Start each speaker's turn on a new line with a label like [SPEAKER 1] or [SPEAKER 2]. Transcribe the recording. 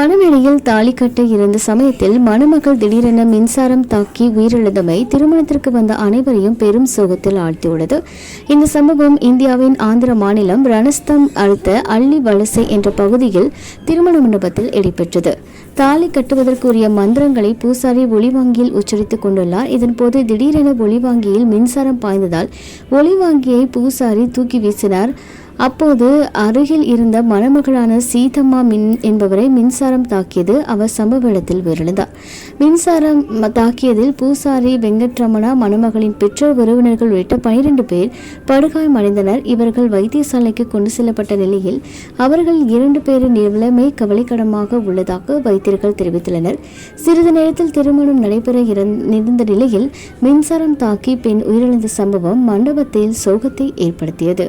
[SPEAKER 1] மணமேடையில் தாலி கட்ட இருந்த சமயத்தில் மணமகள் திடீரென மின்சாரம் தாக்கி உயிரிழந்தமை திருமணத்திற்கு வந்த அனைவரையும் பெரும் சோகத்தில் ஆழ்த்தியுள்ளது. இந்த சம்பவம் இந்தியாவின் ஆந்திர மாநிலம் ரணஸ்தம் அடுத்த அள்ளி வலசை என்ற பகுதியில் திருமண மண்டபத்தில் இடம்பெற்றது. தாலி கட்டுவதற்குரிய மந்திரங்களை பூசாரி ஒளிவாங்கியில் உச்சரித்துக் கொண்டுள்ளார். இதன்போது திடீரென ஒளிவாங்கியில் மின்சாரம் பாய்ந்ததால் ஒளிவாங்கியை பூசாரி தூக்கி வீசினார். அப்போது அருகில் இருந்த மணமகளான சீதம்மா மின் என்பவரை மின்சாரம் தாக்கியது அவர் சம்பவ இடத்தில் உயிரிழந்தார் மின்சாரம் தாக்கியதில் பூசாரி வெங்கட்ரமணா மணமகளின் பெற்றோர் உறவினர்கள் உள்ளிட்ட பனிரெண்டு பேர் படுகாயமடைந்தனர். இவர்கள் வைத்தியசாலைக்கு கொண்டு செல்லப்பட்ட நிலையில் அவர்கள் இரண்டு பேரின் நிலைமை கவலைக்கிடமாக உள்ளதாக வைத்தியர்கள் தெரிவித்துள்ளனர். சிறிது நேரத்தில் திருமணம் நடைபெற இருந்த நிலையில் மின்சாரம் தாக்கி பெண் உயிரிழந்த சம்பவம் மண்டபத்தில் சோகத்தை ஏற்படுத்தியது.